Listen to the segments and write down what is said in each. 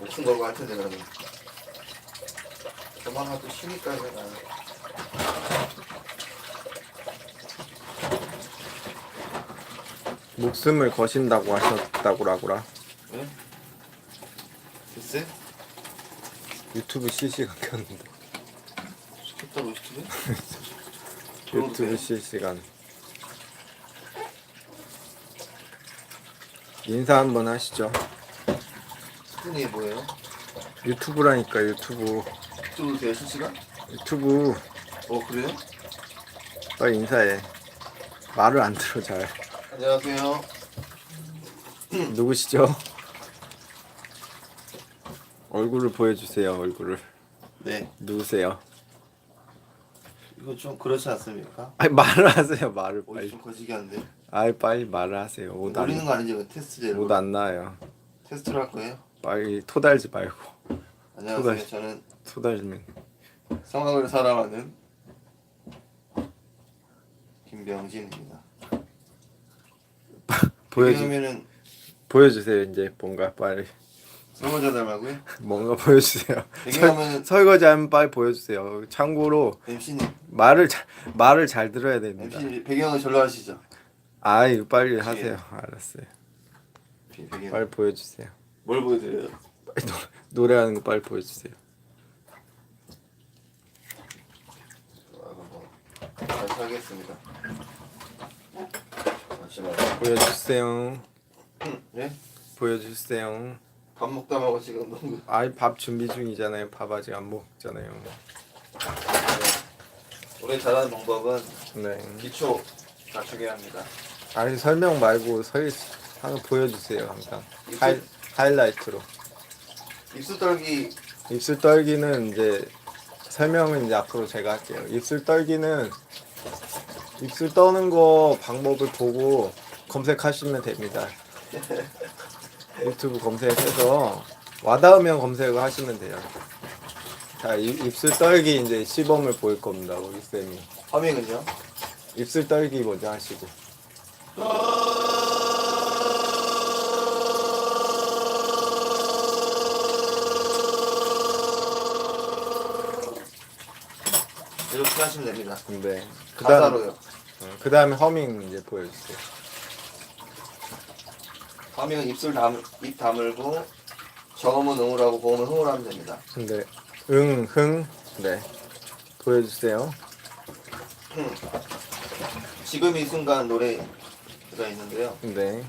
목숨 걸고 할 텐데 그러면. 저만 하도 쉬니까 제가. 목숨을 거신다고 하셨다고 라고라. 왜? 됐어요? 유튜브 실시간 켰는데. 좋겠다고 유튜브에? 유튜브 실시간. 인사 한번 하시죠 스푼이 뭐예요? 유튜브라니까 유튜브 유튜브 돼요 실시간? 유튜브 어 그래요? 빨리 인사해 말을 안 들어 잘 안녕하세요 누구시죠? 얼굴을 보여주세요 얼굴을 네 누구세요? 이거 좀 그렇지 않습니까? 아니 말을 하세요 말을 빨리 좀 거시기 한데 아이 빨리 말을 하세요 노리는 옷안 거 아니죠? 이거 테스트 제로 옷 안 나요 테스트를 할 거예요? 빨리 토달지 말고 안녕하세요 토달. 저는 토달면 성악을 사랑하는 김병진입니다 보여주 그러면은 보여주세요 이제 뭔가 빨리 설거지 닮았고요 뭔가 보여주세요. 배경화면은- 설, 설거지 하면 빨리 보여주세요. 참고로 MC님 말을 잘 말을 잘 들어야 됩니다. MC 배경은 절로 하시죠 아 이거 빨리 하세요. 알았어요. 배- 배경 빨리 보여주세요. 뭘 보여드려요? 빨리 노, 노래하는 거 빨리 보여주세요. 다시 하겠습니다 잠시만요 보여주세요. 네? 보여주세요. 밥 먹다 말고 지금 너무 아이 밥 준비 중이잖아요. 밥 아직 안 먹잖아요. 우리 잘하는 방법은 네. 기초 갖추게 합니다 아니 설명 말고 설 하나 보여주세요 항상. 하이, 하이라이트로. 입술 떨기 입술 떨기는 이제 설명은 이제 앞으로 제가 할게요. 입술 떨기는 입술 떠는 거 방법을 보고 검색하시면 됩니다. 유튜브 검색해서 와닿으면 검색을 하시면 돼요. 자, 입, 입술 떨기 이제 시범을 보일 겁니다. 우리 쌤이. 허밍은요? 입술 떨기 먼저 하시고. 이렇게 하시면 됩니다 그다음 가사로요 그 다음에 허밍 이제 보여주세요. 허밍은 입술 담, 입 다물고 저음은 응을 하고 고음은 흥을 하면 됩니다 근데 응, 흥, 네 보여주세요. 지금 이 순간 노래가 있는데요 네.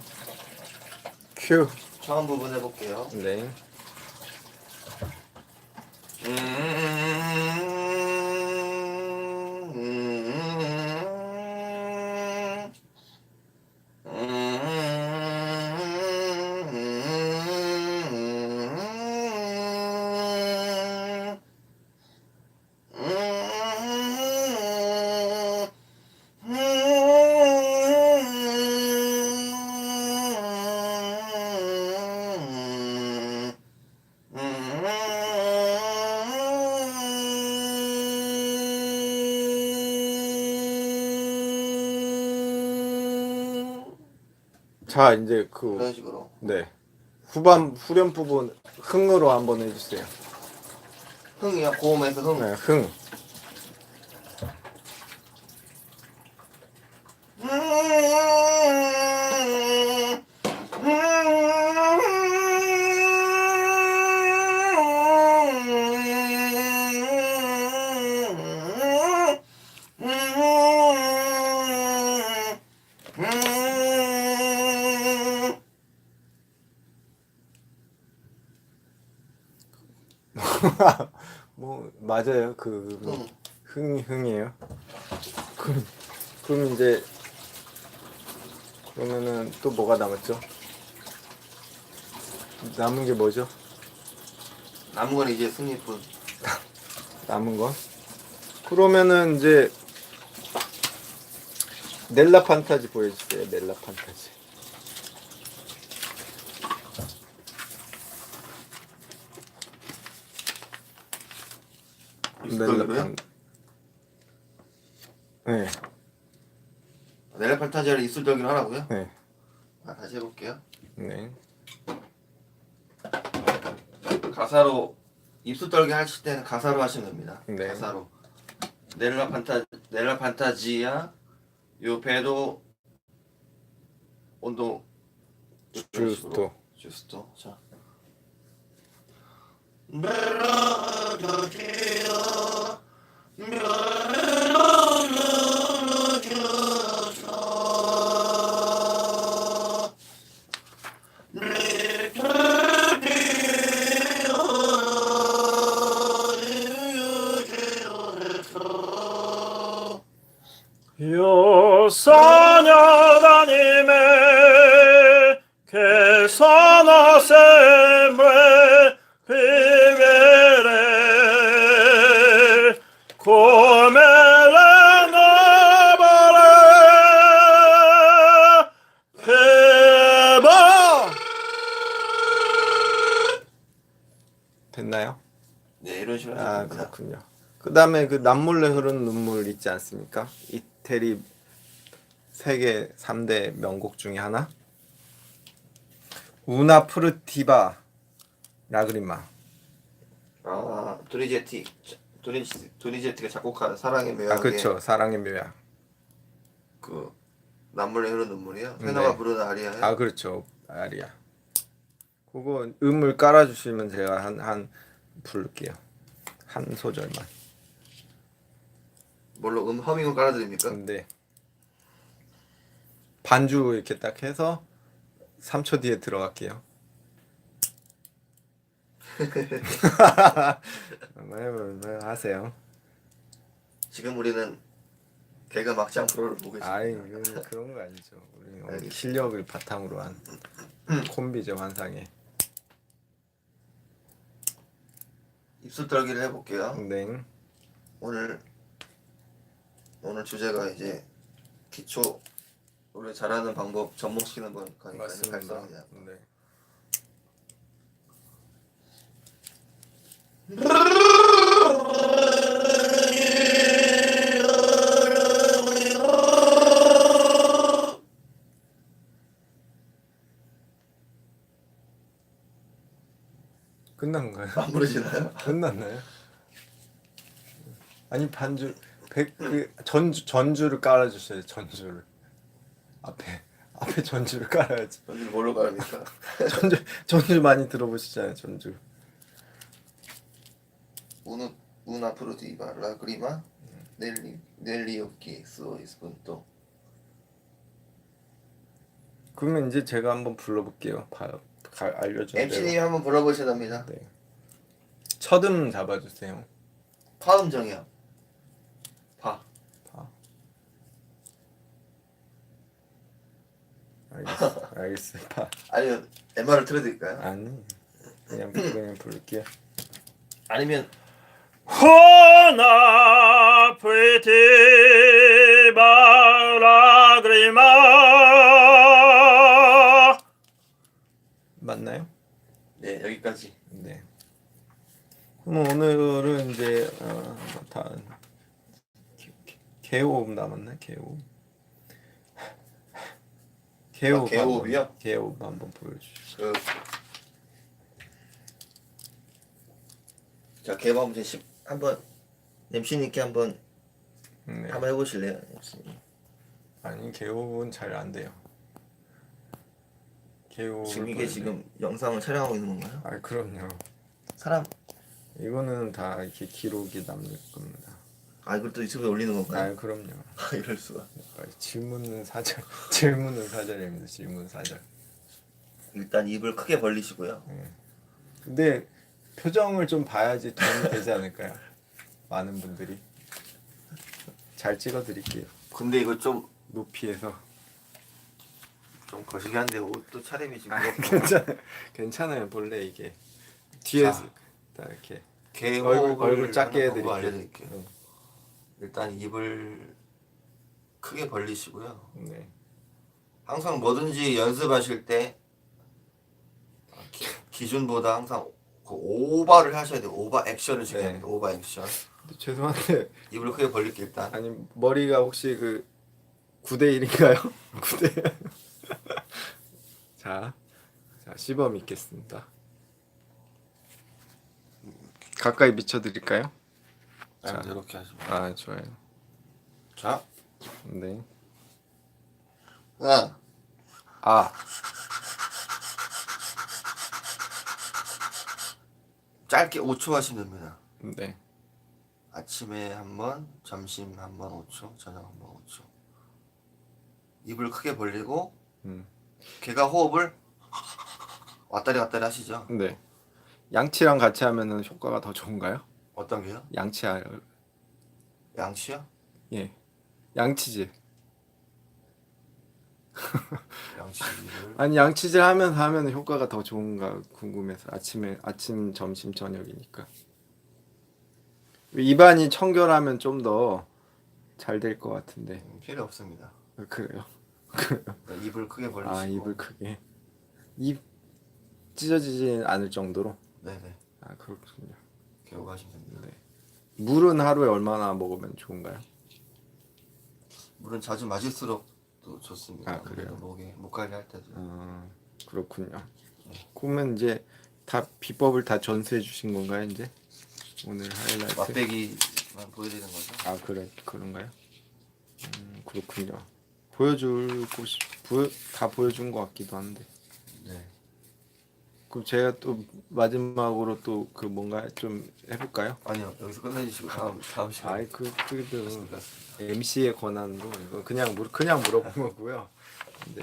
큐. 처음 부분 해볼게요 네. 자, 이제 그 이런 식으로 네. 후반 후렴 부분 흥으로 한번 해주세요. 흥이요 고음에서 흥 네, 흥. 뭐 맞아요. 그 흥. 흥 흥이에요. 그럼 그럼 이제 그러면은 또 뭐가 남았죠? 남은 게 뭐죠? 남은 건 이제 승리뿐 남은 건? 그러면은 이제 넬라 판타지 보여주세요. 넬라 판타지. 넬라 입술떨기로요? 판. 네, 넬라 판타지를 입술떨기로 하라고요? 네, 아, 다시 해볼게요 네. 가사로 입술 떨게 하실 때는 가사로 하시면 됩니다. 네. 가사로. 넬라 판타 넬라 판타지야 요 배도 온도. 주스도. 주스도 자. 요사 그렇군요. 그 다음에 그 남몰래 흐르는 눈물 있지 않습니까? 이태리 세계 3대 명곡 중에 하나. 우나 프르티바 라그리마. 아 도니제티 도니 도니제티가 작곡한 사랑의 묘약의 아 그렇죠. 사랑의 묘약. 그 남몰래 흐르는 눈물이요. 네. 페너가 부르는 아리아요. 아 그렇죠. 아리아. 그거 음을 깔아주시면 제가 한 한 부를게요. 한 소절만. 뭘로 음 허밍을 깔아드립니까? 근데 반주 이렇게 딱 해서 3초 뒤에 들어갈게요. 한번 해보면 하세요. 지금 우리는 개그 막장 프로를 보고 있습니다. 아이 이건 그런 거 아니죠. 우리 오늘 알겠습니다. 실력을 바탕으로 한 콤비죠 환상에. 입술 떨기를 해볼게요. 네. 오늘 오늘 주제가 이제 기초 노래 잘하는 방법 접목시키는 거니까 맞습니다. 네. 끝난가요? 안 부르시나요? 끝났나요? 아니 반주 백그 전주 전주를 깔아주셔요 전주를 앞에 앞에 전주를 깔아야지 여기 뭘로 가입니까? 전주 전주 많이 들어보시잖아요 전주 우누 우나 프로디바 라그리마 넬리 넬리 오키 스오 이스분토 그러면 이제 제가 한번 불러볼게요 바, 가, 알려준 MC님이 대로 한번 불러보셔야 됩니다. 네. 첫음 잡아주세요 파음정이요. 파. 파 알겠어 알겠어요 파 아니면 MR을 틀어드릴까요? 아니 그냥 그냥 부를게요 아니면 prettiva lagrima 맞나요? 여기까지. 네. 그럼 오늘은 이제 어, 다 개- 개호흡 남았나? 개호흡. 개호흡 아, 개호흡이요? 개호흡 한번 보여주시죠. 그. 자 개방 문제 10 한번 MC님께 한번 네. 한번 해보실래요, MC님? 아니 개호흡은 잘 안 돼요. 개호흡. 지금 이게 지금 영상을 촬영하고 있는 건가요? 아 그럼요. 사람 이거는 다 이렇게 기록이 남을 겁니다. 아 이걸 또 유튜브에 올리는 건가요? 아 그럼요. 아 이럴 수가. 아, 질문은 사절, 질문은 사절입니다. 질문 사절. 일단 입을 크게 벌리시고요. 근데 표정을 좀 봐야지 도움이 되지 않을까요? 많은 분들이 잘 찍어드릴게요. 근데 이거 좀좀 높이에서 거시기 한데 옷도 차림이 지금 아, 그렇고 괜찮아요. 괜찮아요. 본래 이게 뒤에서 자. 이렇게 얼굴 얼굴 작게 해드릴게요. 알려드릴게요. 일단 입을 크게 벌리시고요. 네. 항상 뭐든지 연습하실 때 기- 기준보다 항상 그 오버를 하셔야 돼요. 오버 액션을 네. 지켜야 돼요. 오버 액션. 근데 죄송한데 입을 크게 벌릴게 일단. 아니 머리가 혹시 그 9대 1인가요? 9대 시범 있겠습니다. 가까이 비춰드릴까요? 자, 이렇게 하시면. 아 좋아요. 자, 네. 아, 아 짧게 5초 하시면 됩니다. 네. 아침에 한 번, 점심 한 번 5초, 저녁 한 번 5초. 입을 크게 벌리고 음. 개가 호흡을 왔다리 갔다리 하시죠. 네. 양치랑 같이 하면은 효과가 더 좋은가요? 어떤 게요? 양치하 양치요? 예. 양치질. 양치를 아니 양치질 하면서 하면 효과가 더 좋은가 궁금해서 아침에 아침 점심 저녁이니까 입안이 청결하면 좀 더 잘 될 것 같은데 필요 없습니다. 그래요 네, 입을 크게 벌리시고. 아 입을 크게 입 찢어지지 않을 정도로 네네. 아 그렇군요 개고 하시면 됩니다. 네 물은 하루에 얼마나 먹으면 좋은가요 물은 자주 마실수록 또 좋습니다. 아, 그래요? 아무래도 목에 목 관리 할 때도. 아 그렇군요 그러면 이제 다 비법을 다 전수해 주신 건가요 이제 오늘 하이라이트 맛배기만 보여드리는 거죠. 아 그래 그런가요? 음 그렇군요. 보여줄 곳이 보여 다 보여준 것 같기도 한데. 네. 그럼 제가 또 마지막으로 또 그 뭔가 좀 해볼까요? 아니요 여기서 끝내주시고 다음 다음 시간. 아이 그 그래도. MC의 권한도 이거 그냥 물 그냥 물어본 거고요. 네.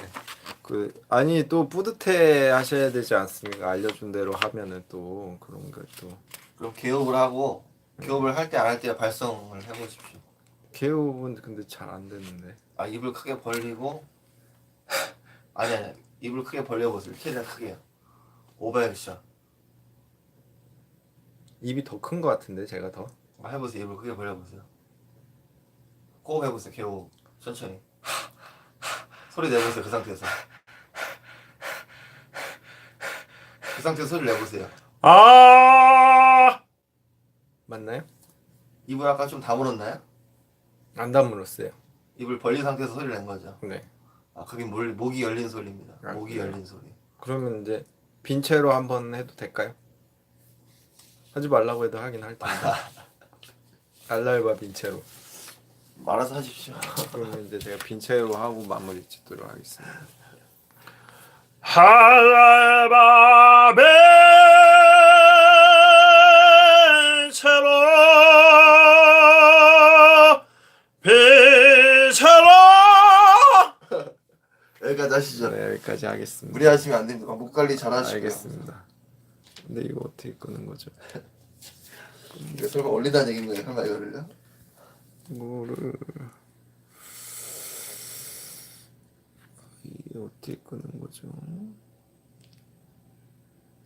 그 아니 또 뿌듯해 하셔야 되지 않습니까? 알려준 대로 하면은 또 그런 걸또 그럼 개업을 하고 개업을 할 때 안 할 때 발성을 해보십시오. 개업은 근데 잘안 되는데. 아 입을 크게 벌리고 아니 아니 입을 크게 벌려보세요. 최대한 크게요. 오버액션. 입이 더 큰 것 같은데 제가 더. 아, 해보세요. 입을 크게 벌려보세요. 꼭 해보세요. 개호 천천히. 소리 내보세요. 그 상태에서. 그 상태에서 소리 내보세요. 아 맞나요? 입을 아까 좀 다물었나요? 안 다물었어요. 입을 벌린 상태에서 소리를 낸 거죠. 네. 아 그게 물, 목이 열린 소리입니다. 아, 목이 그래요? 열린 소리. 그러면 이제 빈 채로 한번 해도 될까요? 하지 말라고 해도 하긴 할 텐데. 알랄바 빈 채로. 말아서 하십시오. 그러면 이제 제가 빈 채로 하고 마무리 짓도록 하겠습니다. 할라바베 여기까지 하시죠. 네, 여기까지 하겠습니다. 무리하시면 안 됩니다. 목 관리 잘 하시고요. 알겠습니다. 근데 이거 어떻게 끄는 거죠? 이거 설마 올리다는 얘기인 거예요? 설마 이거를요? 이거를 이게 어떻게 끄는 거죠?